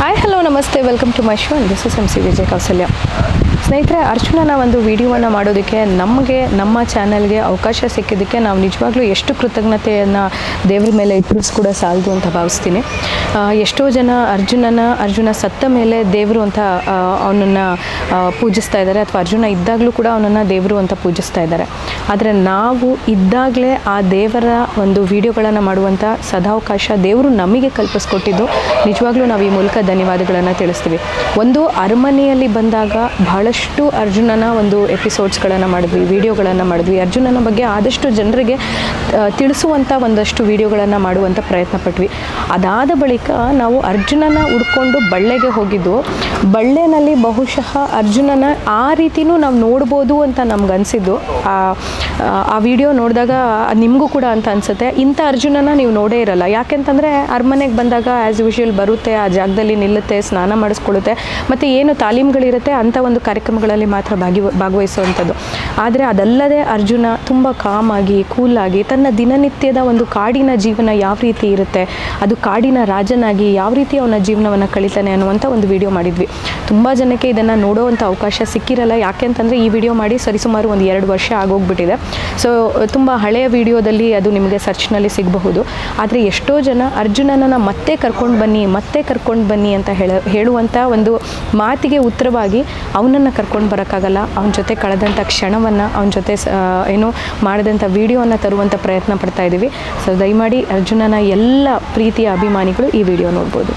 Hi hello ನಮಸ್ತೆ welcome to my show this is M C Vijay Kausalya ಸ್ನೇಹಿತರೆ, ಅರ್ಜುನನ ಒಂದು ವಿಡಿಯೋವನ್ನು ಮಾಡೋದಕ್ಕೆ ನಮಗೆ, ನಮ್ಮ ಚಾನಲ್ಗೆ ಅವಕಾಶ ಸಿಕ್ಕಿದ್ದಕ್ಕೆ ನಾವು ನಿಜವಾಗ್ಲೂ ಎಷ್ಟು ಕೃತಜ್ಞತೆಯನ್ನು ದೇವ್ರ ಮೇಲೆ ಇಟ್ಟರೂ ಕೂಡ ಸಾಲದು ಅಂತ ಭಾವಿಸ್ತೀನಿ. ಎಷ್ಟೋ ಜನ ಅರ್ಜುನನ, ಅರ್ಜುನ ಸತ್ತ ಮೇಲೆ ದೇವರು ಅಂತ ಅವನನ್ನು ಪೂಜಿಸ್ತಾ ಇದ್ದಾರೆ, ಅಥವಾ ಅರ್ಜುನ ಇದ್ದಾಗಲೂ ಕೂಡ ಅವನನ್ನು ದೇವರು ಅಂತ ಪೂಜಿಸ್ತಾ ಇದ್ದಾರೆ. ಆದರೆ ನಾವು ಇದ್ದಾಗಲೇ ಆ ದೇವರ ಒಂದು ವಿಡಿಯೋಗಳನ್ನು ಮಾಡುವಂಥ ಸದಾವಕಾಶ ದೇವರು ನಮಗೆ ಕಲ್ಪಿಸ್ಕೊಟ್ಟಿದ್ದು. ನಿಜವಾಗ್ಲೂ ನಾವು ಈ ಮೂಲಕ ಧನ್ಯವಾದಗಳನ್ನು ತಿಳಿಸ್ತೀವಿ. ಒಂದು ಅರಮನೆಯಲ್ಲಿ ಬಂದಾಗ ಬಹಳಷ್ಟು ಅರ್ಜುನನ ಒಂದು ಎಪಿಸೋಡ್ಸ್ಗಳನ್ನು ಮಾಡಿದ್ವಿ, ವಿಡಿಯೋಗಳನ್ನು ಮಾಡಿದ್ವಿ. ಅರ್ಜುನನ ಬಗ್ಗೆ ಆದಷ್ಟು ಜನರಿಗೆ ತಿಳಿಸುವಂಥ ಒಂದಷ್ಟು ವಿಡಿಯೋಗಳನ್ನು ಮಾಡುವಂಥ ಪ್ರಯತ್ನ ಪಟ್ವಿ ಅದಾದ ಬಳಿಕ ನಾವು ಅರ್ಜುನನ ಹುಡ್ಕೊಂಡು ಬಳ್ಳೆಗೆ ಹೋಗಿದ್ದು, ಬಳ್ಳೆನಲ್ಲಿ ಬಹುಶಃ ಅರ್ಜುನನ ಆ ರೀತಿನೂ ನಾವು ನೋಡ್ಬೋದು ಅಂತ ನಮ್ಗೆ ಅನಿಸಿದ್ದು. ಆ ವಿಡಿಯೋ ನೋಡಿದಾಗ ನಿಮಗೂ ಕೂಡ ಅಂತ ಅನಿಸುತ್ತೆ. ಇಂಥ ಅರ್ಜುನನ ನೀವು ನೋಡೇ ಇರಲ್ಲ. ಯಾಕೆಂತಂದರೆ ಅರಮನೆಗೆ ಬಂದಾಗ ಆ್ಯಸ್ ಯೂಶುವಲ್ ಬರುತ್ತೆ, ಆ ಜಾಗದಲ್ಲಿ ನಿಲ್ಲುತ್ತೆ, ಸ್ನಾನ ಮಾಡಿಸ್ಕೊಳ್ಳುತ್ತೆ, ಮತ್ತು ಏನು ತಾಲೀಮ್ಗಳಿರುತ್ತೆ ಅಂಥ ಒಂದು ಕಾರ್ಯಕ್ರಮಗಳಲ್ಲಿ ಮಾತ್ರ ಭಾಗಿ ಭಾಗವಹಿಸುವಂಥದ್ದು. ಆದರೆ ಅದಲ್ಲದೆ ಅರ್ಜುನ ತುಂಬ ಕಾಮಾಗಿ ಕೂಲಾಗಿ ತನ್ನ ದಿನನಿತ್ಯದ ಒಂದು ಕಾಡಿನ ಜೀವನ ಯಾವ ರೀತಿ ಇರುತ್ತೆ, ಅದು ಕಾಡಿನ ರಾಜನಾಗಿ ಯಾವ ರೀತಿ ಅವನ ಜೀವನವನ್ನು ಕಳೀತಾನೆ ಅನ್ನುವಂಥ ಒಂದು ವಿಡಿಯೋ ಮಾಡಿದ್ವಿ. ತುಂಬ ಜನಕ್ಕೆ ಇದನ್ನು ನೋಡೋವಂಥ ಅವಕಾಶ ಸಿಕ್ಕಿರಲ್ಲ. ಯಾಕೆ ಅಂತಂದರೆ ಈ ವಿಡಿಯೋ ಮಾಡಿ ಸರಿಸುಮಾರು ಒಂದು ಎರಡು ವರ್ಷ ಆಗೋಗ್ಬಿಟ್ಟಿದೆ. ಸೊ ತುಂಬ ಹಳೆಯ ವಿಡಿಯೋದಲ್ಲಿ ಅದು ನಿಮಗೆ ಸರ್ಚ್ನಲ್ಲಿ ಸಿಗಬಹುದು. ಆದರೆ ಎಷ್ಟೋ ಜನ ಅರ್ಜುನನನ್ನು ಮತ್ತೆ ಕರ್ಕೊಂಡು ಬನ್ನಿ, ಮತ್ತೆ ಕರ್ಕೊಂಡು ಬನ್ನಿ ಅಂತ ಹೇಳ ಹೇಳುವಂಥ ಒಂದು ಮಾತಿಗೆ ಉತ್ತರವಾಗಿ ಅವನನ್ನು ಕರ್ಕೊಂಡು ಬರೋಕ್ಕಾಗಲ್ಲ. ಅವನ ಜೊತೆ ಕಳೆದಂಥ ಕ್ಷಣವನ್ನು ಅವನ ಜೊತೆ ಏನು ಮಾಡಿದಂಥ ವಿಡಿಯೋವನ್ನು ತರುವಂಥ ಪ್ರಯತ್ನ ಪಡ್ತಾ ಇದ್ದೀವಿ ಸೊ ದಯಮಾಡಿ ಅರ್ಜುನನ ಎಲ್ಲ ಪ್ರೀತಿಯ ಅಭಿಮಾನಿಗಳು ಈ ವಿಡಿಯೋ ನೋಡ್ಬೋದು.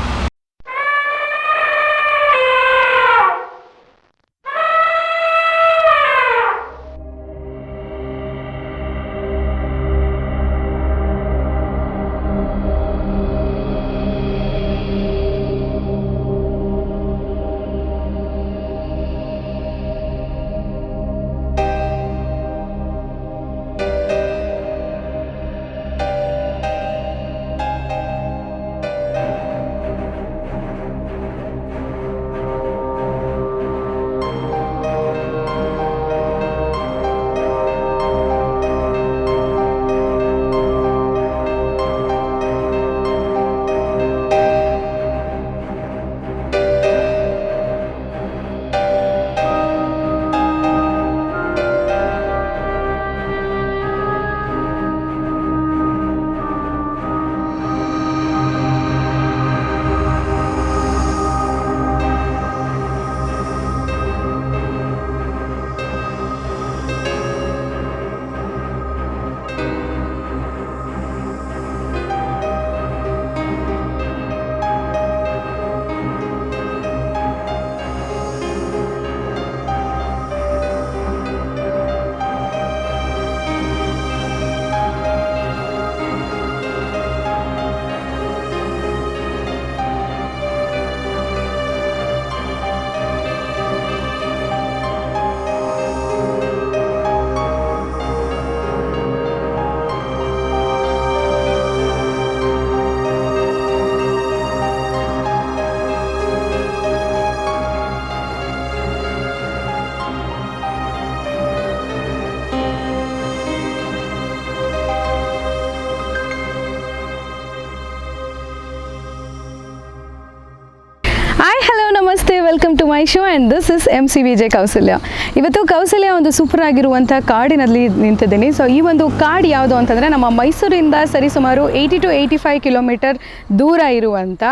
My show and this is M C Vijay Kausalya. ಇವತ್ತು ಕೌಸಲ್ಯ ಒಂದು ಸೂಪರ್ ಆಗಿರುವಂಥ ಕಾಡಿನಲ್ಲಿ ನಿಂತಿದ್ದೀನಿ. ಸೊ ಈ ಒಂದು ಕಾಡು ಯಾವುದು ಅಂತಂದರೆ ನಮ್ಮ ಮೈಸೂರಿಂದ ಸರಿಸುಮಾರು eighty to eighty five kilometre ದೂರ ಇರುವಂಥ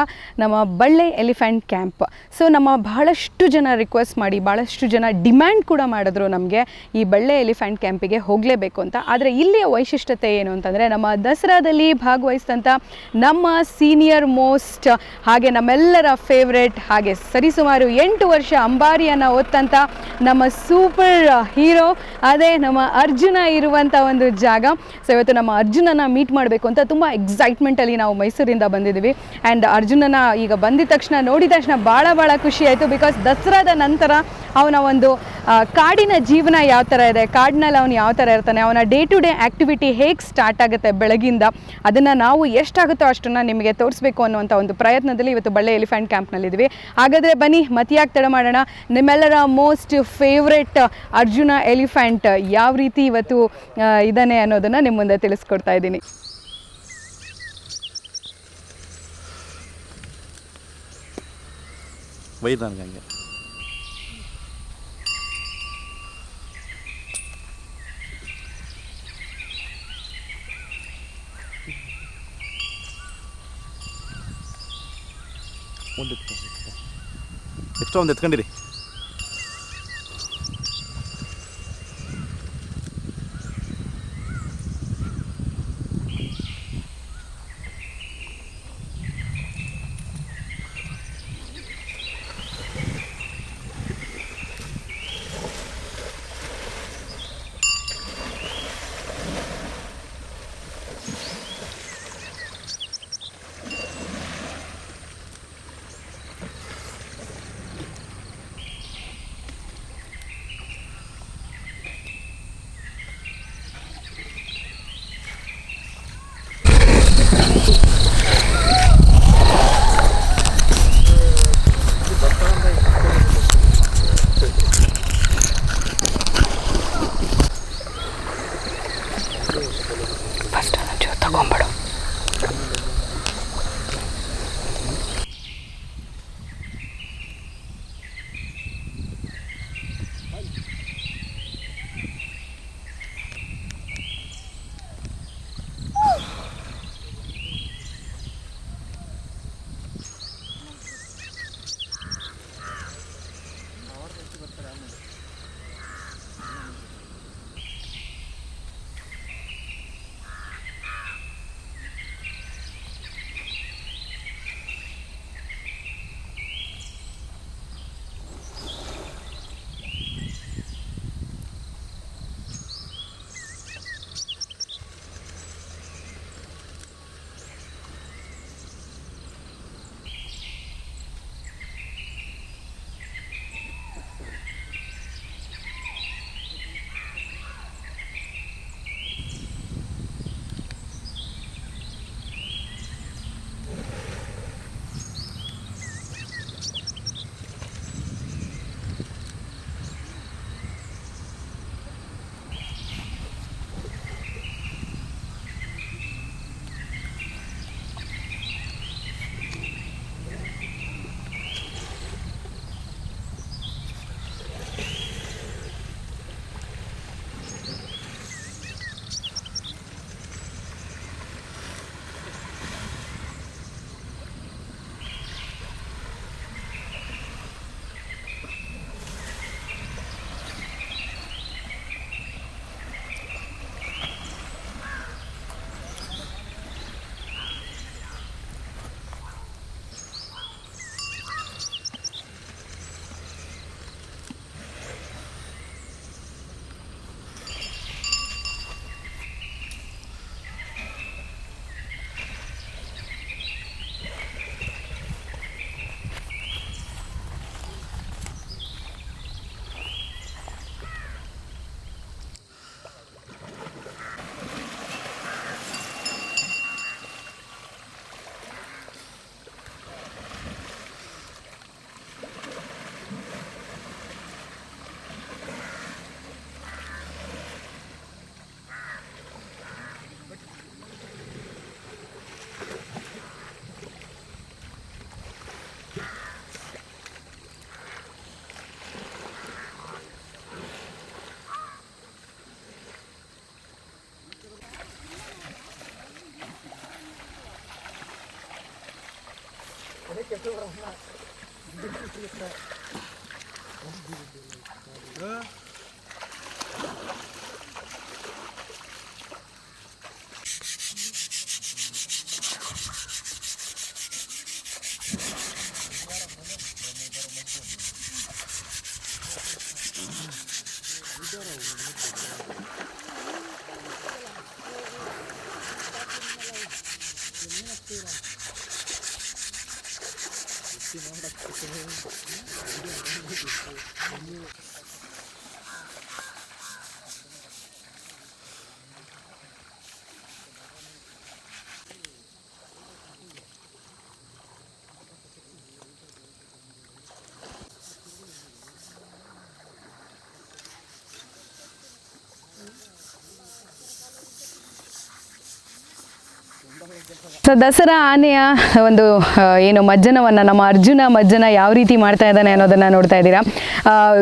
ನಮ್ಮ ಬಳ್ಳೆ ಎಲಿಫೆಂಟ್ ಕ್ಯಾಂಪ್. ಸೊ ನಮ್ಮ ಬಹಳಷ್ಟು ಜನ ರಿಕ್ವೆಸ್ಟ್ ಮಾಡಿ ಭಾಳಷ್ಟು ಜನ ಡಿಮ್ಯಾಂಡ್ ಕೂಡ ಮಾಡಿದ್ರು ನಮಗೆ ಈ ಬಳ್ಳೆ ಎಲಿಫೆಂಟ್ ಕ್ಯಾಂಪಿಗೆ ಹೋಗಲೇಬೇಕು ಅಂತ. ಆದರೆ ಇಲ್ಲಿಯ ವೈಶಿಷ್ಟ್ಯತೆ ಏನು ಅಂತಂದರೆ ನಮ್ಮ ದಸರಾದಲ್ಲಿ ಭಾಗವಹಿಸಿದಂಥ ನಮ್ಮ ಸೀನಿಯರ್ ಮೋಸ್ಟ್ ಹಾಗೆ ನಮ್ಮೆಲ್ಲರ ಫೇವ್ರೆಟ್ ಹಾಗೆ ಸರಿಸುಮಾರು ಎಂಟು ವರ್ಷ ಅಂಬಾರಿಯನ್ನು ಹೊತ್ತಂಥ ನಮ್ಮ ಸೂಪರ್ ಹೀರೋ, ಅದೇ ನಮ್ಮ ಅರ್ಜುನ ಇರುವಂಥ ಒಂದು ಜಾಗ. ಸೊ ಇವತ್ತು ನಮ್ಮ ಅರ್ಜುನನ ಮೀಟ್ ಮಾಡಬೇಕು ಅಂತ ತುಂಬ ಎಕ್ಸೈಟ್ಮೆಂಟಲ್ಲಿ ನಾವು ಮೈಸೂರಿಂದ ಬಂದಿದ್ದೀವಿ. ಆ್ಯಂಡ್ ಅರ್ಜುನನ ಈಗ ಬಂದಿದ ತಕ್ಷಣ, ನೋಡಿದ ತಕ್ಷಣ ಭಾಳ ಭಾಳ ಖುಷಿ ಆಯಿತು ಬಿಕಾಸ್ ದಸರಾದ ನಂತರ ಅವನ ಒಂದು ಕಾಡಿನ ಜೀವನ ಯಾವ ಥರ ಇದೆ, ಕಾಡಿನಲ್ಲಿ ಅವನು ಯಾವ ಥರ ಇರ್ತಾನೆ, ಅವನ ಡೇ ಟು ಡೇ ಆ್ಯಕ್ಟಿವಿಟಿ ಹೇಗೆ ಸ್ಟಾರ್ಟ್ ಆಗುತ್ತೆ ಬೆಳಗಿಂದ, ಅದನ್ನು ನಾವು ಎಷ್ಟಾಗುತ್ತೋ ಅಷ್ಟನ್ನು ನಿಮಗೆ ತೋರಿಸ್ಬೇಕು ಅನ್ನುವಂಥ ಒಂದು ಪ್ರಯತ್ನದಲ್ಲಿ ಇವತ್ತು ಬಳ್ಳೆ ಎಲಿಫೆಂಟ್ ಕ್ಯಾಂಪ್ನಲ್ಲಿದ್ದೀವಿ ಹಾಗಾದರೆ ಬನ್ನಿ ಮತಿಯಾಗಿ ತಡ ಮಾಡೋಣ. ನಿಮ್ಮೆಲ್ಲರ ಮೋಸ್ಟ್ ಫೇವ್ರೆಟ್ ಅರ್ಜುನ ಎಲಿಫೆಂಟ್ ಯಾವ ರೀತಿ ಇವತ್ತು ಇದ್ದಾನೆ ಅನ್ನೋದನ್ನು ನಿಮ್ಮ ಮುಂದೆ ತಿಳಿಸ್ಕೊಡ್ತಾ ಇದ್ದೀನಿ. ಒಂದು ಎಕ್ಸ್ಟ್ರಾ ಒಂದು ಎತ್ಕೊಂಡಿರಿ. Huh? ಸೊ ದಸರಾ ಆನೆಯ ಒಂದು ಏನು ಮಜ್ಜನವನ್ನು, ನಮ್ಮ ಅರ್ಜುನ ಮಜ್ಜನ ಯಾವ ರೀತಿ ಮಾಡ್ತಾ ಇದ್ದಾನೆ ಅನ್ನೋದನ್ನು ನೋಡ್ತಾ ಇದ್ದೀರಾ.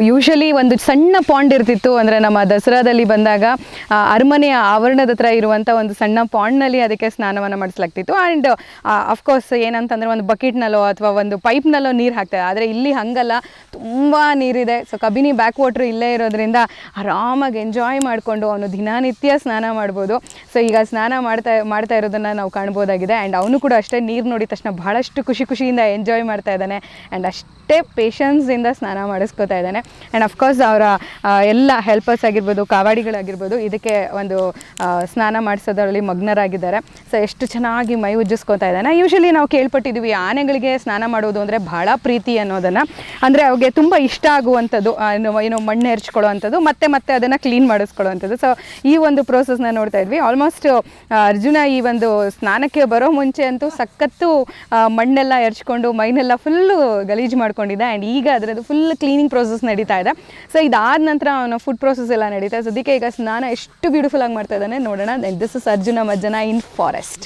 ಯೂಶಲಿ ಒಂದು ಸಣ್ಣ ಪಾಂಡ್ ಇರ್ತಿತ್ತು, ಅಂದರೆ ನಮ್ಮ ದಸರಾದಲ್ಲಿ ಬಂದಾಗ ಅರಮನೆಯ ಆವರಣದ ಹತ್ರ ಇರುವಂಥ ಒಂದು ಸಣ್ಣ ಪಾಂಡ್ನಲ್ಲಿ ಅದಕ್ಕೆ ಸ್ನಾನವನ್ನು ಮಾಡಿಸ್ಲಾಗ್ತಿತ್ತು. ಆ್ಯಂಡ್ ಅಫ್ಕೋರ್ಸ್ ಏನಂತಂದ್ರೆ ಒಂದು ಬಕೆಟ್ನಲ್ಲೋ ಅಥವಾ ಒಂದು ಪೈಪ್ನಲ್ಲೋ ನೀರು ಹಾಕ್ತಾರೆ. ಆದರೆ ಇಲ್ಲಿ ಹಾಗಲ್ಲ, ತುಂಬ ನೀರಿದೆ. ಸೊ ಕಬಿನಿ ಬ್ಯಾಕ್ ವಾಟ್ರ್ ಇಲ್ಲೇ ಇರೋದ್ರಿಂದ ಆರಾಮಾಗಿ ಎಂಜಾಯ್ ಮಾಡಿಕೊಂಡು ಅವನು ದಿನನಿತ್ಯ ಸ್ನಾನ ಮಾಡ್ಬೋದು. ಸೊ ಈಗ ಸ್ನಾನ ಮಾಡ್ತಾ ಮಾಡ್ತಾ ಇರೋದನ್ನು ನಾವು ಕಾಣ್ಬೋದು. ಕಾಣ್ಬೋದಾಗಿದೆ ಆ್ಯಂಡ್ ಅವನು ಕೂಡ ಅಷ್ಟೇ ನೀರು ನೋಡಿದ ತಕ್ಷಣ ಬಹಳಷ್ಟು ಖುಷಿ ಖುಷಿಯಿಂದ ಎಂಜಾಯ್ ಮಾಡ್ತಾ ಇದ್ದಾನೆ. ಆ್ಯಂಡ್ ಅಷ್ಟೇ ಪೇಷನ್ಸಿಂದ ಸ್ನಾನ ಮಾಡಿಸ್ಕೋತಾ ಇದ್ದಾನೆ. ಆ್ಯಂಡ್ ಅಫ್ಕೋರ್ಸ್ ಅವರ ಎಲ್ಲ ಹೆಲ್ಪರ್ಸ್ ಆಗಿರ್ಬೋದು, ಕಾವಾಡಿಗಳಾಗಿರ್ಬೋದು, ಇದಕ್ಕೆ ಒಂದು ಸ್ನಾನ ಮಾಡಿಸೋದ್ರಲ್ಲಿ ಮಗ್ನರಾಗಿದ್ದಾರೆ. ಸೊ ಎಷ್ಟು ಚೆನ್ನಾಗಿ ಮೈ ಉಜ್ಜಿಸ್ಕೊತಾ ಇದ್ದಾನೆ. ಯೂಶಲಿ ನಾವು ಕೇಳ್ಪಟ್ಟಿದ್ದೀವಿ, ಆನೆಗಳಿಗೆ ಸ್ನಾನ ಮಾಡೋದು ಅಂದರೆ ಬಹಳ ಪ್ರೀತಿ ಅನ್ನೋದನ್ನು. ಅಂದರೆ ಅವ್ರಿಗೆ ತುಂಬ ಇಷ್ಟ ಆಗುವಂಥದ್ದು ಏನೋ ಮಣ್ಣು ಹೆರ್ಚ್ಕೊಳ್ಳೋ ಮಣ್ಣು ಎರಚ್ಕೊಳ್ಳೋ ಮತ್ತೆ ಮತ್ತೆ ಅದನ್ನು ಕ್ಲೀನ್ ಮಾಡಿಸ್ಕೊಳ್ಳೋ ಸೊ ಈ ಒಂದು ಪ್ರೋಸೆಸ್ನ ನೋಡ್ತಾ ಇದ್ವಿ. ಆಲ್ಮೋಸ್ಟ್ ಅರ್ಜುನ ಈ ಒಂದು ಸ್ನಾನಕ್ಕೆ ಬರೋ ಮುಂಚೆ ಅಂತೂ ಸಖತ್ತು ಮಣ್ಣೆಲ್ಲ ಎರಚ್ಕೊಂಡು, ಮೈನೆಲ್ಲ ಫುಲ್ಲು ಗಲೀಜು ಮಾಡ್ಕೊಂಡಿದ್ದೆ. ಆ್ಯಂಡ್ ಈಗ ಅದರದ್ದು ಫುಲ್ ಕ್ಲೀನಿಂಗ್ ಪ್ರೋಸೆಸ್ ನಡೀತಾ ಇದೆ. ಸೊ ಇದಾದ ನಂತರ ಅವನ ಫುಡ್ ಪ್ರೋಸೆಸ್ ಎಲ್ಲ ನಡೀತಾ ಸದ್ಯಕ್ಕೆ ಈಗ ಸ್ನಾನ ಎಷ್ಟು ಬ್ಯೂಟಿಫುಲ್ ಆಗಿ ಮಾಡ್ತಾ ಇದ್ದಾನೆ ನೋಡೋಣ. ದಿಸ್ ಇಸ್ ಅರ್ಜುನ ಮಜ್ಜನ ಇನ್ ಫಾರೆಸ್ಟ್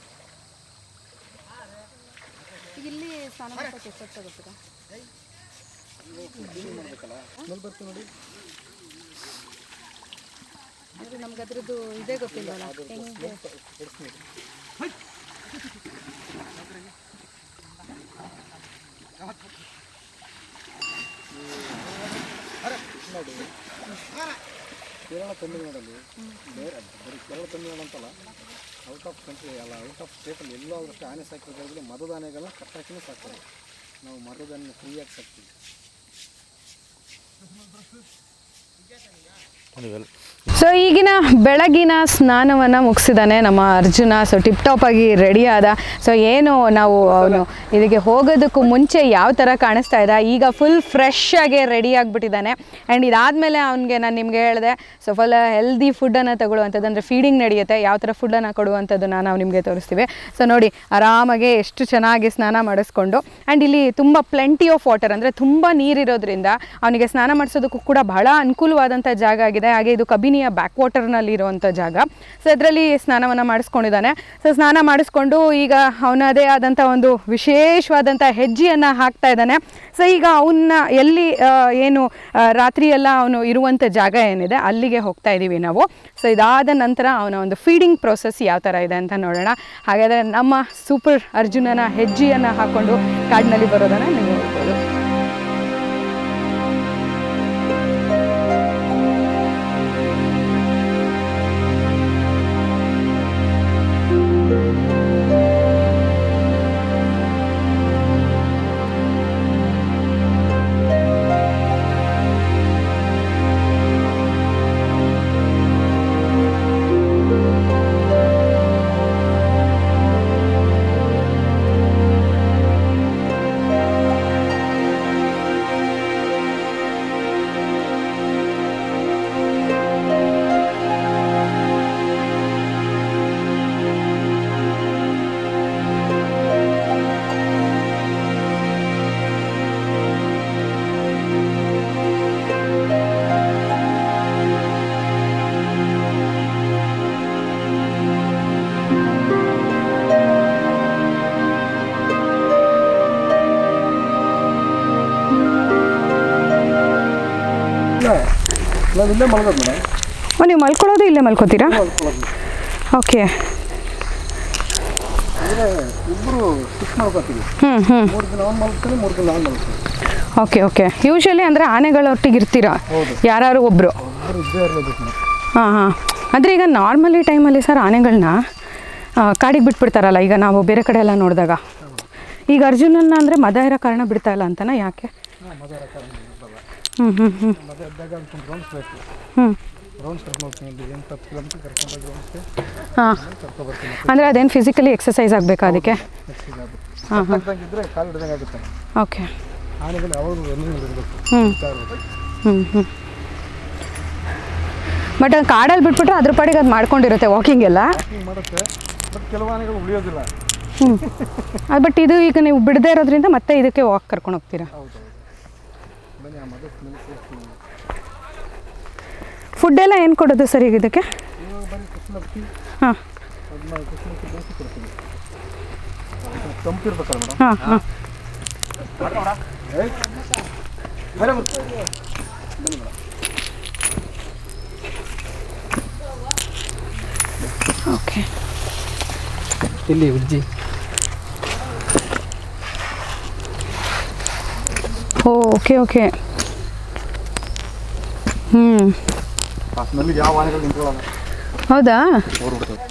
ಇಲ್ಲಿ ಸ್ನಾನ ಮಾಡೋಕ್ಕೆ ನೋಡಿ. ಅಂದರೆ ನಮ್ಗೆ ಅದ್ರದ್ದು ಇದೇ ಗೊತ್ತಿಲ್ಲ ಹೆಂಗೆ? ಕೇರಳ ತಮಿಳುನಾಡಲ್ಲಿ ಬೇರೆ ಬರೀ ಕೇರಳ ತಮಿಳುನಾಡು ಅಂತಲ್ಲ. ಔಟ್ ಆಫ್ ಕಂಟ್ರಿ ಅಲ್ಲ ಔಟ್ ಆಫ್ ಸ್ಟೇಟಲ್ಲಿ ಎಲ್ಲೋ ಅದಕ್ಕೆ ಆನೆ ಸಾಕಿರೋದ್ರಲ್ಲಿ ಮರದ ಆನೆಗಳನ್ನ ಕಟ್ಟಾಕಿನೇ ಸಾಕ್ತಾರೆ ನಾವು ಮರದ ಆನೆ ಫ್ರೀಯಾಗಿ ಸಾಕ್ತೀವಿ ಸೊ ಈಗಿನ ಬೆಳಗಿನ ಸ್ನಾನವನ್ನು ಮುಗಿಸಿದಾನೆ ನಮ್ಮ ಅರ್ಜುನ. ಸೊ ಟಿಪ್ ಟಾಪ್ ಆಗಿ ರೆಡಿ ಆದ. ಸೊ ಏನು ನಾವು, ಅವನು ಇದಕ್ಕೆ ಹೋಗೋದಕ್ಕೂ ಮುಂಚೆ ಯಾವ ಥರ ಕಾಣಿಸ್ತಾ ಇದ್ದ ಈಗ ಫುಲ್ ಫ್ರೆಶ್ ಆಗಿ ರೆಡಿ ಆಗಿಬಿಟ್ಟಿದ್ದಾನೆ ಆ್ಯಂಡ್ ಇದಾದಮೇಲೆ ಅವನಿಗೆ ನಾನು ನಿಮಗೆ ಹೇಳಿದೆ ಸೊ ಫುಲ್ ಹೆಲ್ದಿ ಫುಡ್ಡನ್ನು ತಗೊಳ್ಳುವಂಥದ್ದು, ಅಂದರೆ ಫೀಡಿಂಗ್ ನಡೆಯುತ್ತೆ. ಯಾವ ಥರ ಫುಡ್ಡನ್ನು ಕೊಡುವಂಥದ್ದನ್ನು ನಾವು ನಿಮಗೆ ತೋರಿಸ್ತೀವಿ. ಸೊ ನೋಡಿ, ಆರಾಮಾಗಿ ಎಷ್ಟು ಚೆನ್ನಾಗಿ ಸ್ನಾನ ಮಾಡಿಸ್ಕೊಂಡು. ಆ್ಯಂಡ್ ಇಲ್ಲಿ ತುಂಬ ಪ್ಲೆಂಟಿ ಆಫ್ ವಾಟರ್ ಅಂದರೆ ತುಂಬ ನೀರಿರೋದ್ರಿಂದ ಅವನಿಗೆ ಸ್ನಾನ ಮಾಡಿಸೋದಕ್ಕೂ ಕೂಡ ಬಹಳ ಅನುಕೂಲವಾದಂಥ ಜಾಗ ಆಗಿದೆ. ಹಾಗೆ ಇದು ಕಬಿನಿಯ ಬ್ಯಾಕ್ ವಾಟರ್ನಲ್ಲಿ ಇರುವಂಥ ಜಾಗ. ಸೊ ಇದರಲ್ಲಿ ಸ್ನಾನವನ್ನು ಮಾಡಿಸ್ಕೊಂಡಿದ್ದಾನೆ. ಸೊ ಸ್ನಾನ ಮಾಡಿಸ್ಕೊಂಡು ಈಗ ಅವನದೇ ಆದಂಥ ಒಂದು ವಿಶೇಷವಾದಂಥ ಹೆಜ್ಜೆಯನ್ನು ಹಾಕ್ತಾ ಇದ್ದಾನೆ. ಸೊ ಈಗ ಅವನ್ನ ಎಲ್ಲಿ ಏನು ರಾತ್ರಿಯೆಲ್ಲ ಅವನು ಇರುವಂಥ ಜಾಗ ಏನಿದೆ, ಅಲ್ಲಿಗೆ ಹೋಗ್ತಾ ಇದ್ದೀವಿ ನಾವು. ಸೊ ಇದಾದ ನಂತರ ಅವನ ಒಂದು ಫೀಡಿಂಗ್ ಪ್ರೊಸೆಸ್ ಯಾವ ಥರ ಇದೆ ಅಂತ ನೋಡೋಣ. ಹಾಗಾದರೆ ನಮ್ಮ ಸೂಪರ್ ಅರ್ಜುನನ ಹೆಜ್ಜೆಯನ್ನು ಹಾಕ್ಕೊಂಡು ಕಾಡಿನಲ್ಲಿ ಬರೋದನ್ನು ನೀವು ನೋಡ್ಬೋದು. ಇಲ್ಲೇ ಮಲಗೋದು ಮೇಡಮ್. ಓ ನೀವು ಮಲ್ಕೊಳ್ಳೋದು ಇಲ್ಲೇ ಮಲ್ಕೋತೀರಾ? ಓಕೆ. ಅಂದರೆ ಇಬ್ಬರು ಫಿಕ್ಸ್ ಮಾಡ್ಕೊತೀವಿ. ಹ್ಞೂ ಹ್ಞೂ ಮೂರು ದಿನ ಅವ್ನು ಮಲ್ಕೊತೀನಿ ಮೂರು ದಿನ ನಾನು ಮಲ್ಕೊತೀನಿ ಓಕೆ ಓಕೆ. ಯೂಶಲಿ ಅಂದರೆ ಆನೆಗಳೊಟ್ಟಿಗೆ ಇರ್ತೀರಾ? ಹೌದು. ಯಾರು ಒಬ್ಬರು ಇದ್ದೇ ಮೇಡಮ್. ಹಾಂ ಹಾಂ. ಅಂದರೆ ಈಗ ನಾರ್ಮಲಿ ಟೈಮಲ್ಲಿ ಸರ್ ಆನೆಗಳನ್ನ ಕಾಡಿಗೆ ಬಿಟ್ಬಿಡ್ತಾರಲ್ಲ ಈಗ ನಾವು ಬೇರೆ ಕಡೆ ಎಲ್ಲ ನೋಡಿದಾಗ. ಈಗ ಅರ್ಜುನನ್ನ ಅಂದರೆ ಮದ ಇರೋ ಕಾರಣ ಬಿಡ್ತಾ ಇಲ್ಲ ಅಂತನಾ ಯಾಕೆ? ಮದ ಇದ್ದಾಗ ಅದಕ್ಕೊಂದು ರೌಂಡ್ಸ್ ಬೇಕು ರೌಂಡ್ಸ್ ಕರ್ಕೊಂಡು ಹೋಗ್ತೀನಿ ಎಂಟು ಹತ್ತು ಕಿಲೋಮೀಟ್ರ್ ಕರ್ಕೊಂಡೋಗಿ ರೌಂಡ್ಸ್ಗೆ ಹಾಂ ಕರ್ಕೊಬರ್ತೀನಿ ಅಂದರೆ ಅದೇನು ಫಿಸಿಕಲಿ ಎಕ್ಸಸೈಸ್ ಆಗಬೇಕಾ ಅದಕ್ಕೆ? ಹಾಂ ಹಾಂ ಇದ್ದರೆ ಕಾಲು ಹಿಡ್ದಂಗೆ ಆಗುತ್ತೆ. ಓಕೆ. ಆನೆಗಳು ಯಾವಾಗಲೂ ರನ್ನಿಂಗ್ ಇರಬೇಕು ಹ್ಞೂ ಹ್ಞೂ ಬಟ್ ಅದು ಕಾಡಲ್ಲಿ ಬಿಟ್ಬಿಟ್ರೆ ಅದ್ರ ಪಾಡಿಗೆ ಅದು ಮಾಡ್ಕೊಂಡಿರುತ್ತೆ ವಾಕಿಂಗ್ ಎಲ್ಲ? ಮಾಡುತ್ತೆ ಬಟ್ ಕೆಲವು ಆನೆಗಳು ಉಳಿಯೋದಿಲ್ಲ. ಹ್ಞೂ ಅದು ಬಟ್ ಇದು ಈಗ ನೀವು ಬಿಡದೆ ಇರೋದ್ರಿಂದ ಮತ್ತೆ ಇದಕ್ಕೆ ವಾಕ್ ಕರ್ಕೊಂಡು ಹೋಗ್ತೀರಾ ಹೌದು ಹೌದು ಬನ್ನಿ ಆ ಮದ ಸ್ಮೆಲ್ ಸೇರಿಸ್ತೀನಿ ಫುಡ್ ಎಲ್ಲ ಏನು ಕೊಡೋದು ಸರ್ ಈಗ ಇದಕ್ಕೆ? ಹಾಂ. ಹಾಂ ಓಕೆ ಇಲ್ಲಿ ಉಜ್ಜಿ. ಓ ಓಕೆ ಓಕೆ ಹ್ಞೂ ಆ ಹೌದಾ?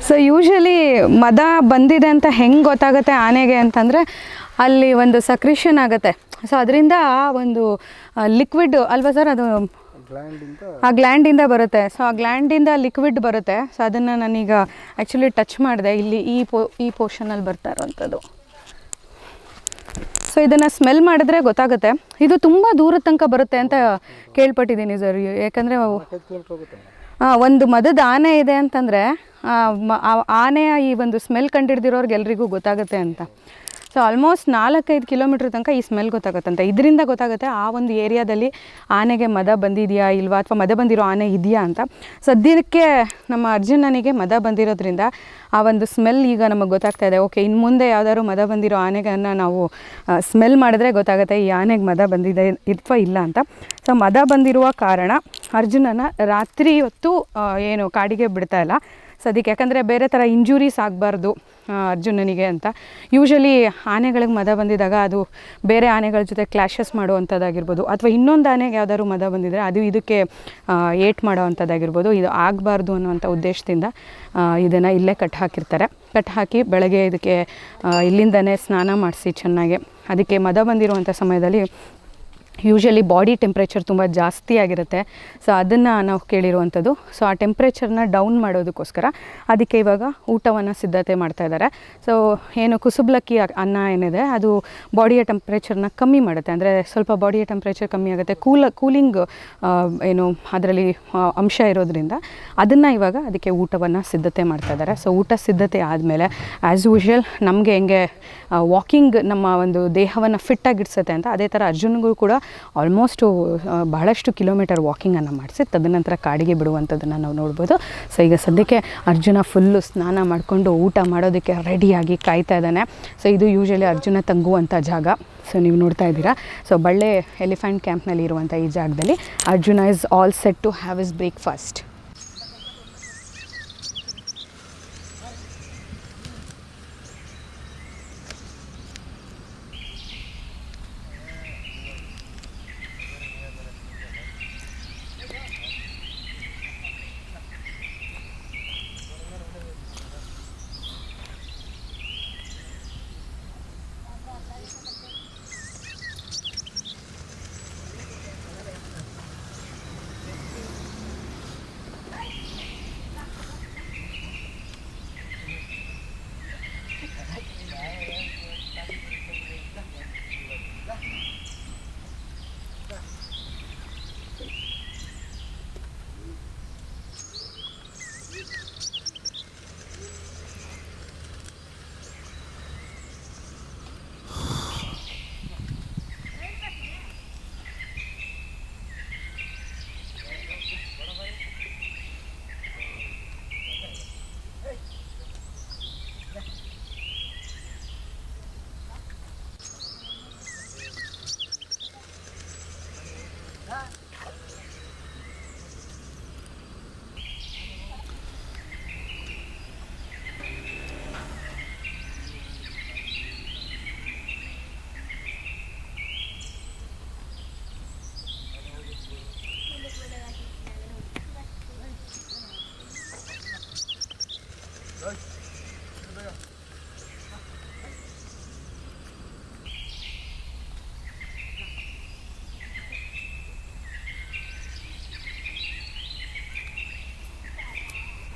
ಸೊ ಯೂಶಲಿ ಮದ ಬಂದಿದೆ ಅಂತ ಹೆಂಗೆ ಗೊತ್ತಾಗುತ್ತೆ ಆನೆಗೆ ಅಂತಂದರೆ ಅಲ್ಲಿ ಒಂದು ಸಕ್ರಿಷನ್ ಆಗುತ್ತೆ. ಸೊ ಅದರಿಂದ ಒಂದು ಲಿಕ್ವಿಡ್ ಅಲ್ವಾ ಸರ್ ಅದು? ಆ ಗ್ಲ್ಯಾಂಡಿಂದ ಬರುತ್ತೆ. ಸೊ ಆ ಗ್ಲ್ಯಾಂಡಿಂದ ಲಿಕ್ವಿಡ್ ಬರುತ್ತೆ. ಸೊ ಅದನ್ನು ನಾನೀಗ ಆ್ಯಕ್ಚುಲಿ ಟಚ್ ಮಾಡಿದೆ. ಇಲ್ಲಿ ಈ ಪೋ ಈ ಪೋರ್ಷನಲ್ಲಿ ಬರ್ತಾ ಇರೋವಂಥದ್ದು ಸೊ ಇದನ್ನು ಸ್ಮೆಲ್ ಮಾಡಿದ್ರೆ ಗೊತ್ತಾಗುತ್ತೆ. ಇದು ತುಂಬ ದೂರದ ತನಕ ಬರುತ್ತೆ ಅಂತ ಕೇಳ್ಪಟ್ಟಿದ್ದೀನಿ ಸರ್. ಯಾಕಂದರೆ ಒಂದು ಮದದ ಆನೆ ಇದೆ ಅಂತಂದರೆ ಆನೆಯ ಈ ಒಂದು ಸ್ಮೆಲ್ ಕಂಡಿಡ್ದಿರೋರ್ಗೆ ಎಲ್ರಿಗೂ ಗೊತ್ತಾಗುತ್ತೆ ಅಂತ. ಸೊ ಆಲ್ಮೋಸ್ಟ್ ನಾಲ್ಕೈದು ಕಿಲೋಮೀಟ್ರ್ ತನಕ ಈ ಸ್ಮೆಲ್ ಗೊತ್ತಾಗುತ್ತಂತೆ. ಇದರಿಂದ ಗೊತ್ತಾಗುತ್ತೆ ಆ ಒಂದು ಏರಿಯಾದಲ್ಲಿ ಆನೆಗೆ ಮದ ಬಂದಿದೆಯಾ ಇಲ್ವಾ ಅಥವಾ ಮದ ಬಂದಿರೋ ಆನೆ ಇದೆಯಾ ಅಂತ. ಸದ್ಯಕ್ಕೆ ನಮ್ಮ ಅರ್ಜುನನಿಗೆ ಮದ ಬಂದಿರೋದ್ರಿಂದ ಆ ಒಂದು ಸ್ಮೆಲ್ ಈಗ ನಮಗೆ ಗೊತ್ತಾಗ್ತಾ ಇದೆ. ಓಕೆ ಇನ್ನು ಮುಂದೆ ಯಾವ್ದಾದ್ರು ಮದ ಬಂದಿರೋ ಆನೆಗನ್ನು ನಾವು ಸ್ಮೆಲ್ ಮಾಡಿದ್ರೆ ಗೊತ್ತಾಗುತ್ತೆ ಈ ಆನೆಗೆ ಮದ ಬಂದಿದೆ ಅಥವಾ ಇಲ್ಲ ಅಂತ. ಸೊ ಮದ ಬಂದಿರುವ ಕಾರಣ ಅರ್ಜುನನ ರಾತ್ರಿ ಹೊತ್ತು ಏನು ಕಾಡಿಗೆ ಬಿಡ್ತಾ ಇಲ್ಲ. ಸೊ ಅದಕ್ಕೆ ಯಾಕಂದರೆ ಬೇರೆ ಥರ ಇಂಜುರೀಸ್ ಆಗಬಾರ್ದು ಅರ್ಜುನನಿಗೆ ಅಂತ. ಯೂಶಲಿ ಆನೆಗಳಿಗೆ ಮದ ಬಂದಿದಾಗ ಅದು ಬೇರೆ ಆನೆಗಳ ಜೊತೆ ಕ್ಲಾಶಸ್ ಮಾಡುವಂಥದ್ದಾಗಿರ್ಬೋದು ಅಥವಾ ಇನ್ನೊಂದು ಆನೆಗೆ ಯಾವ್ದಾದ್ರು ಮದ ಬಂದಿದ್ರೆ ಅದು ಇದಕ್ಕೆ ಏಟ್ ಮಾಡೋವಂಥದ್ದಾಗಿರ್ಬೋದು ಇದು ಆಗಬಾರ್ದು ಅನ್ನುವಂಥ ಉದ್ದೇಶದಿಂದ ಇದನ್ನು ಇಲ್ಲೇ ಕಟ್ ಹಾಕಿರ್ತಾರೆ. ಕಟ್ ಹಾಕಿ ಬೆಳಗ್ಗೆ ಇದಕ್ಕೆ ಇಲ್ಲಿಂದನೇ ಸ್ನಾನ ಮಾಡಿಸಿ ಚೆನ್ನಾಗಿ. ಅದಕ್ಕೆ ಮದ ಬಂದಿರುವಂಥ ಸಮಯದಲ್ಲಿ ಯೂಶಲಿ ಬಾಡಿ ಟೆಂಪ್ರೇಚರ್ ತುಂಬ ಜಾಸ್ತಿ ಆಗಿರುತ್ತೆ. ಸೊ ಅದನ್ನು ನಾವು ಕೇಳಿರುವಂಥದ್ದು. ಸೊ ಆ ಟೆಂಪ್ರೇಚರ್ನ ಡೌನ್ ಮಾಡೋದಕ್ಕೋಸ್ಕರ ಅದಕ್ಕೆ ಇವಾಗ ಊಟವನ್ನು ಸಿದ್ಧತೆ ಮಾಡ್ತಾ ಇದ್ದಾರೆ. ಸೊ ಏನು ಕುಸುಬ್ಲಕ್ಕಿ ಅನ್ನ ಏನಿದೆ, ಅದು ಬಾಡಿಯ ಟೆಂಪ್ರೇಚರ್ನ ಕಮ್ಮಿ ಮಾಡುತ್ತೆ. ಅಂದರೆ ಸ್ವಲ್ಪ ಬಾಡಿಯ ಟೆಂಪ್ರೇಚರ್ ಕಮ್ಮಿ ಆಗುತ್ತೆ. ಕೂಲ ಕೂಲಿಂಗ್ ಏನು ಅದರಲ್ಲಿ ಅಂಶ ಇರೋದ್ರಿಂದ ಅದನ್ನು ಇವಾಗ ಅದಕ್ಕೆ ಊಟವನ್ನು ಸಿದ್ಧತೆ ಮಾಡ್ತಾ ಇದ್ದಾರೆ. ಸೊ ಊಟ ಸಿದ್ಧತೆ ಆದಮೇಲೆ ಆ್ಯಸ್ ಯೂಶುವಲ್ ನಮಗೆ ಹೆಂಗೆ ವಾಕಿಂಗ್ ನಮ್ಮ ಒಂದು ದೇಹವನ್ನು ಫಿಟ್ಟಾಗಿಡ್ಸುತ್ತೆ ಅಂತ, ಅದೇ ಥರ ಅರ್ಜುನ್ಗೂ ಕೂಡ ಆಲ್ಮೋಸ್ಟು ಬಹಳಷ್ಟು ಕಿಲೋಮೀಟರ್ ವಾಕಿಂಗನ್ನು ಮಾಡಿಸಿ, ತದನಂತರ ಕಾಡಿಗೆ ಬಿಡುವಂಥದ್ದನ್ನು ನಾವು ನೋಡ್ಬೋದು. ಸೊ ಈಗ ಸದ್ಯಕ್ಕೆ ಅರ್ಜುನ ಫುಲ್ಲು ಸ್ನಾನ ಮಾಡಿಕೊಂಡು ಊಟ ಮಾಡೋದಕ್ಕೆ ರೆಡಿಯಾಗಿ ಕಾಯ್ತಾ ಇದ್ದಾನೆ. ಸೊ ಇದು ಯೂಶಲಿ ಅರ್ಜುನ ತಂಗುವಂಥ ಜಾಗ. ಸೊ ನೀವು ನೋಡ್ತಾ ಇದ್ದೀರಾ. ಸೊ ಬಳ್ಳೆ ಎಲಿಫೆಂಟ್ ಕ್ಯಾಂಪ್ನಲ್ಲಿ ಇರುವಂಥ ಈ ಜಾಗದಲ್ಲಿ Arjuna is all set to have is breakfast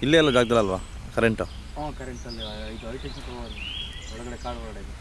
ಇಲ್ಲೇ ಎಲ್ಲ ಜಾಗದಲ್ಲಲ್ವಾ ಕರೆಂಟು ಹಾಂ ಕರೆಂಟಲ್ಲಿ ಇದು ಐ ಹೊರಗಡೆ ಒಳಗಡೆ ಕಾಡು ಒಳಗಡೆ ಇದೆ.